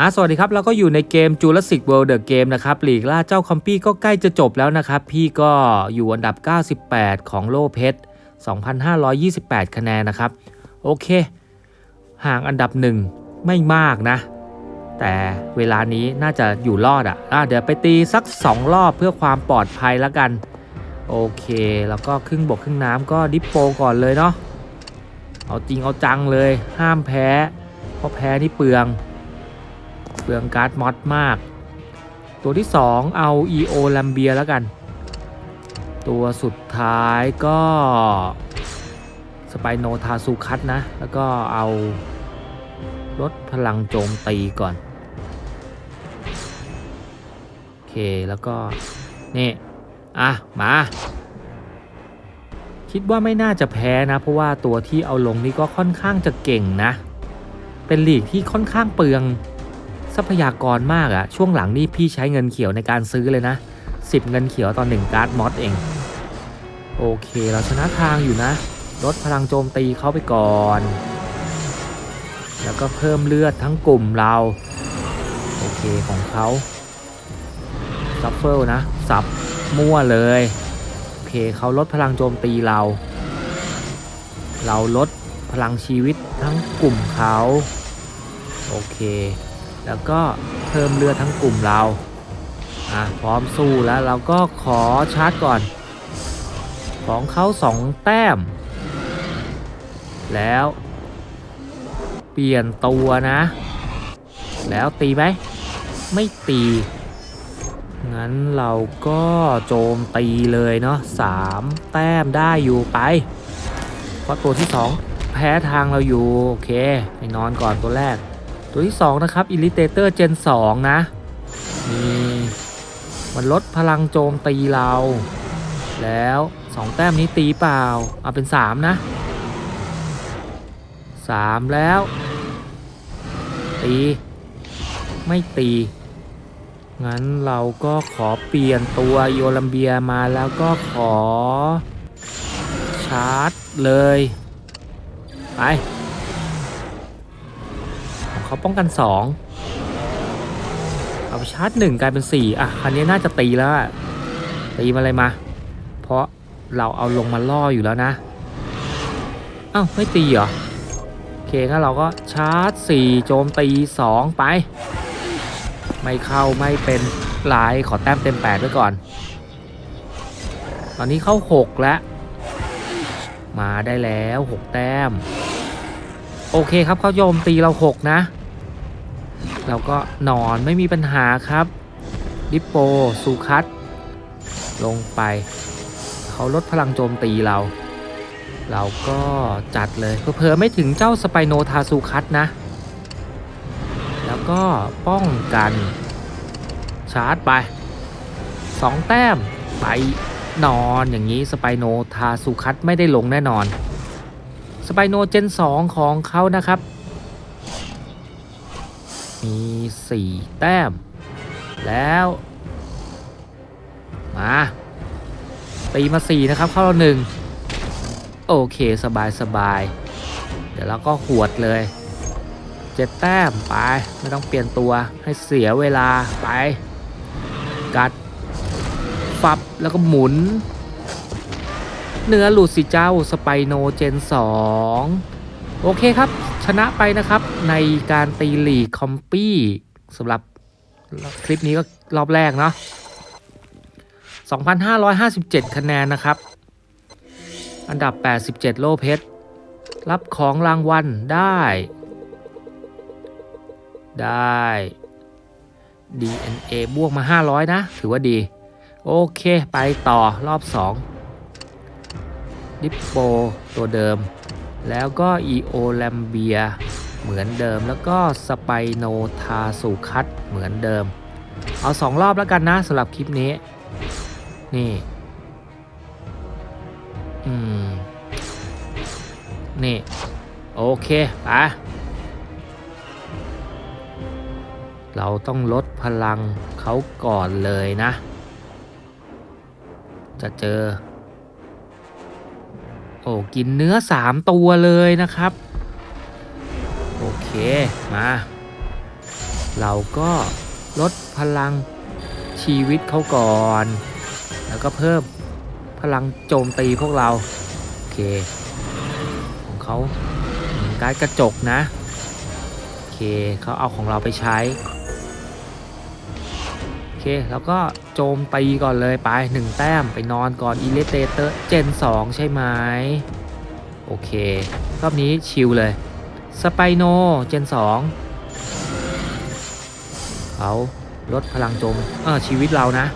อะสวัสดีครับเราก็อยู่ในเกม Jurassic World The Game นะครับหลีกล่าเจ้าคอมปี้ก็ใกล้จะจบแล้วนะครับ พี่ก็อยู่อันดับ 98 ของโลเพชร2,528 คะแนนนะครับ โอเค ห่างอันดับหนึ่งไม่มากนะ แต่เวลานี้น่าจะอยู่รอดอะอะเดี๋ยวไปตีสัก 2 รอบเพื่อความปลอดภัยแล้วกัน โอเค แล้วก็ครึ่งบกครึ่งน้ำก็ดิปโปก่อนเลยเนาะเอาจริงเอาจังเลยห้ามแพ้ เพราะแพ้นี่เปลือง เปลืองการ์ดมอดมาก ตัวที่ 2 เอา EO ลัมเบียแล้วกัน ตัวสุดท้ายก็สไปโนทาซูคัตนะ แล้วก็เอาลดพลังโจมตีก่อน โอเค แล้วก็ นี่ อะ มา คิดว่าไม่น่าจะแพ้นะ เพราะว่าตัวที่เอาลงนี่ก็ค่อนข้างจะเก่งนะ เป็นลีกที่ค่อนข้างเปลือง ทรัพยากรมากอะช่วงหลังนี่พี่ใช้เงินเขียวในการซื้อเลยนะ 10 เงินเขียวตอนหนึ่งการ์ดมอสเอง โอเคเราชนะทางอยู่นะลดพลังโจมตีเข้าไปก่อน แล้วก็เพิ่มเลือดทั้งกลุ่มเรา โอเคของเขาซัฟเฟิลนะสับ มั่วเลย โอเคเขาลดพลังโจมตีเรา เราลดพลังชีวิตทั้งกลุ่มเขา โอเค แล้วก็เพิ่มเลือดทั้งกลุ่มเรา อะพร้อมสู้แล้วเราก็ขอชาร์จก่อน ของเขาสองแต้ม แล้ว เปลี่ยนตัวนะ แล้วตีไหม ไม่ตี งั้นเราก็โจมตีเลยเนาะสามแต้มได้อยู่ไป เพราะตัวที่สองแพ้ทางเราอยู่ โอเคไปนอนก่อนตัวแรก ตัวที่2นะครับ Irritator Gen 2นะนี่มันลดพลังโจมตีเรา แล้ว2แต้มนี้ตีเปล่าเอาเป็น3นะ3แล้ว ตี ไม่ตี งั้นเราก็ขอเปลี่ยนตัวโยลัมเบียมาแล้วก็ขอ ชาร์จเลย ไปเขาป้องกัน 2 เอาชาร์จ 1 กลายเป็น 4 อะ คันนี้น่าจะตีแล้วตีมาเลยมา เพราะเราเอาลงมาล่ออยู่แล้วนะเอ้าไม่ตีเหรอ โอเคงั้นเราก็ชาร์จ 4 โจมตี 2 ไป ไม่เข้าไม่เป็นไรขอแต้มเต็ม8ไว้ก่อน ตอนนี้เข้า6แล้ว มาได้แล้ว6แต้ม โอเคครับเขาโยมตีเรา6นะ เราก็นอนไม่มีปัญหาครับ ดิปโปซูคัตลงไป เขาลดพลังโจมตีเรา เราก็จัดเลยเพอๆไม่ถึงเจ้าสไปโนทาซูคัตนะ ก็ป้องกัน ชาร์จไป 2 แต้ม ไปนอนอย่างนี้สไปโนทาซูคัตไม่ได้ลงแน่นอน สไปโนเจน 2 ของเขานะครับ มี 4 แต้ม แล้ว มา ตีมา 4 นะครับ เข้าเราหนึ่งโอเค สบายสบาย เดี๋ยวเราก็หวดเลย 7แต้มไป ไม่ต้องเปลี่ยนตัวให้เสียเวลาไป กัดฟับแล้วก็หมุน เนื้อหลุดสิเจ้าสไปโนเจน 2 โอเคครับ ชนะไปนะครับในการตีหลีคอมปี้สำหรับคลิปนี้ก็รอบแรกเนาะ2,557 คะแนนนะครับ อันดับ 87 โลเพชรรับของรางวัลได้ ได้ DNA บวกมา 500 นะ ถือว่าดี โอเค ไปต่อรอบ 2 ดิปโปตัวเดิม แล้วก็ EO แลมเบีย เหมือนเดิมแล้วก็สไปโนทาสุคัตเหมือนเดิม เอาสองรอบแล้วกันนะสำหรับคลิปนี้ นี่อืม นี่ โอเค ไป เราต้องลดพลังเขาก่อนเลยนะ จะเจอ โอ้กินเนื้อสามตัวเลยนะครับ โอเคมา เราก็ลดพลังชีวิตเขาก่อน แล้วก็เพิ่มพลังโจมตีพวกเรา โอเค ของเขาเหมือนการกระจกนะ โอเคเขาเอาของเราไปใช้ เค แล้วก็โจมตีก่อนเลยไปหนึ่งแต้มไปนอนก่อนอิเลเตเตอร์เจน 2 ใช่ไหมโอเค รอบนี้ชิลเลย สไปโนเจน 2เขาลดพลังโจมเออชีวิตเรานะ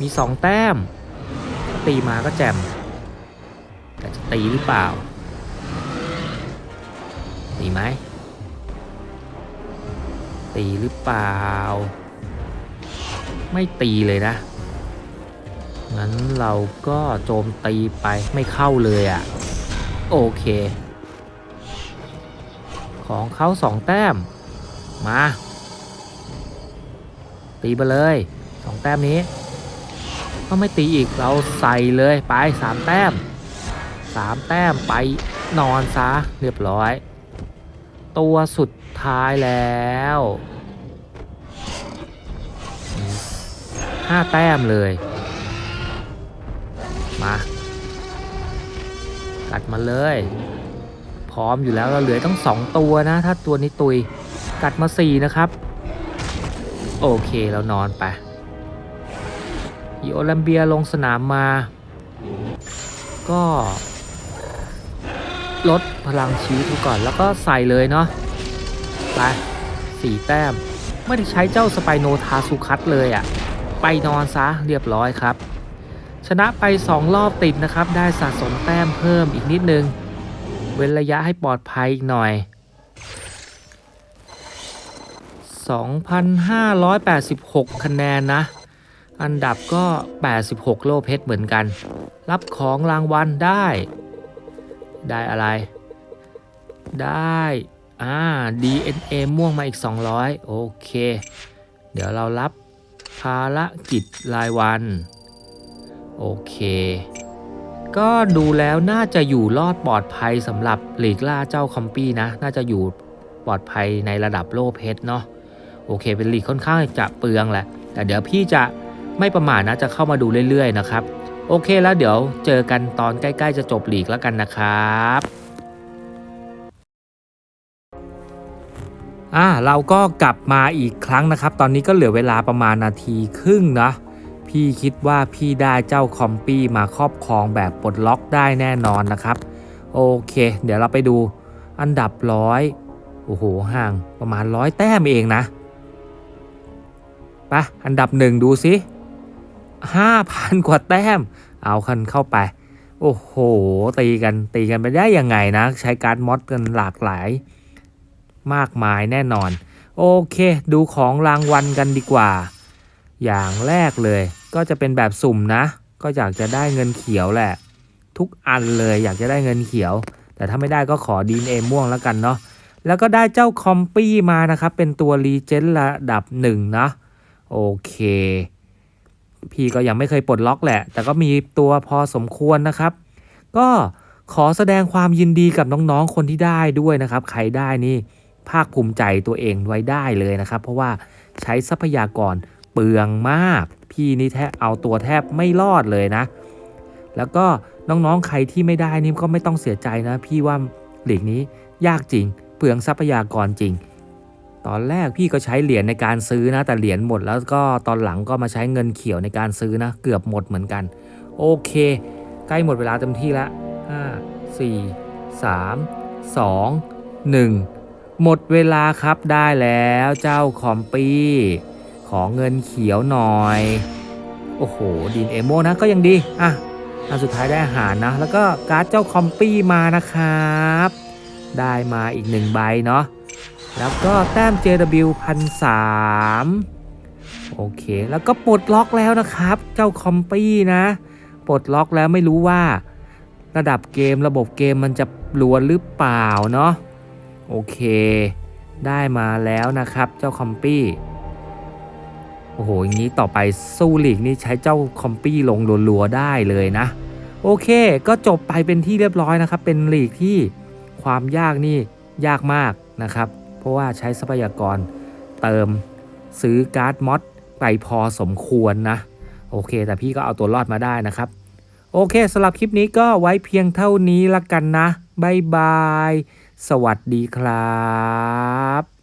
มี 2 แต้ม ตีมาก็แจ่มแต่จะตีหรือเปล่าตีไหมตีหรือเปล่า ไม่ตีเลยนะ งั้นเราก็โจมตีไปไม่เข้าเลยอะ่ะ โอเค ของเขาสองแต้ม มา ตีไปเลยสองแต้มนี้ก็ไม่ตีอีกเราใส่เลยไปสามแต้มสามแต้มไปนอนซะเรียบร้อย ตัวสุดท้ายแล้ว ห้าแต้มเลย มากัดมาเลย พร้อมอยู่แล้วเราเหลือต้องสองตัวนะ ถ้าตัวนี้ตุย กัดมาสี่นะครับ โอเคเรานอนไปอีโอลัมเบียลงสนามมา ก็ ลดพลังชีวิตก่อนแล้วก็ใส่เลยเนาะไปสี่แต้ม ไม่ได้ใช้เจ้าสไปโนทาสุคัตเลยอะ่ะ ไปนอนซะเรียบร้อยครับ ชนะไป 2 รอบติดนะครับ ได้สะสมแต้มเพิ่มอีกนิดนึง เว้นระยะให้ปลอดภัยอีกหน่อย 2,586 คะแนนนะ อันดับก็ 86 โลเพชรเหมือนกัน รับของรางวัลได้ ได้อะไร ได้อ่า DNA ม่วงมาอีก 200 โอเค เดี๋ยวเรารับ ภารกิจรายวัน โอเค ก็ดูแล้วน่าจะอยู่รอดปลอดภัยสำหรับหลีกล่าเจ้าคอมปี้นะ น่าจะอยู่ปลอดภัยในระดับโลเพชรเนาะโอเค เป็นหลีกค่อนข้างจะเปลืองแหละ แต่เดี๋ยวพี่จะไม่ประมาทนะจะเข้ามาดูเรื่อยๆนะครับ โอเคแล้วเดี๋ยวเจอกันตอนใกล้ ๆ จะจบหลีกแล้วกันนะครับ อ่าเราก็กลับมาอีกครั้งนะครับ ตอนนี้ก็เหลือเวลาประมาณนาทีครึ่งนะพี่คิดว่าพี่ได้เจ้าคอมปี้มาครอบครองแบบปลดล็อกได้แน่นอนนะครับ โอเค เดี๋ยวเราไปดูอันดับร้อยโอ้โหห่างประมาณร้อยแต้มเองนะไปะอันดับหนึ่งดูสิห้าพันกว่าแต้ม เอาคันเข้าไป โอ้โห ตีกันตีกันไปได้ยังไงนะ ใช้การ์ดมอดกันหลากหลาย มากมายแน่นอน โอเค ดูของรางวัลกันดีกว่า อย่างแรกเลย ก็จะเป็นแบบสุ่มนะ ก็อยากจะได้เงินเขียวแหละ ทุกอันเลยอยากจะได้เงินเขียว แต่ถ้าไม่ได้ก็ขอดีนเอม่วงแล้วกันเนาะแล้วก็ได้เจ้าคอมปี้มานะครับ เป็นตัวรีเจนระดับหนึ่งนะโอเค พี่ก็ยังไม่เคยปลดล็อกแหละ แต่ก็มีตัวพอสมควรนะครับ ก็ขอแสดงความยินดีกับน้องๆ คนที่ได้ด้วยนะครับ ใครได้นี่ ภาคภูมิใจตัวเองไว้ได้เลยนะครับ เพราะว่าใช้ทรัพยากรเปลืองมาก พี่นี่แทบเอาตัวแทบไม่รอดเลยนะ แล้วก็น้องๆใครที่ไม่ได้นี่ก็ไม่ต้องเสียใจนะ พี่ว่าหลีกนี้ยากจริง เปลืองทรัพยากรจริง ตอนแรกพี่ก็ใช้เหรียญในการซื้อนะ แต่เหรียญหมดแล้วก็ตอนหลังก็มาใช้เงินเขียวในการซื้อนะ เกือบหมดเหมือนกัน โอเค ใกล้หมดเวลาเต็มที่ล้วห้าสี่สามสองหนึ่ง หมดเวลาครับได้แล้วเจ้าคอมปี้ขอเงินเขียวหน่อย โอ้โห ดินเอโมนะก็ยังดี อะอันสุดท้ายได้อาหารนะ แล้วก็การ์ดเจ้าคอมปี้มานะครับ ได้มาอีกหนึ่งใบเนาะแล้วก็แต้ม JW พันสามโอเค แล้วก็ปลดล็อกแล้วนะครับ เจ้าคอมปี้นะ ปลดล็อกแล้วไม่รู้ว่า ระดับเกมระบบเกมมันจะลวนหรือเปล่าเนาะ โอเค ได้มาแล้วนะครับ เจ้าคอมปี้โอ้โหอย่างนี้ต่อไปสู้ลีกนี่ใช้เจ้าคอมปี้ลงรัวๆได้เลยนะ โอเค ก็จบไปเป็นที่เรียบร้อยนะครับ เป็นลีกที่ความยากนี่ยากมากนะครับ เพราะว่าใช้ทรัพยากรเติมซื้อการ์ดมอดไปพอสมควรนะ โอเค แต่พี่ก็เอาตัวรอดมาได้นะครับ โอเคสำหรับคลิปนี้ก็ไว้เพียงเท่านี้ละกันนะ บ๊ายบาย สวัสดีครับ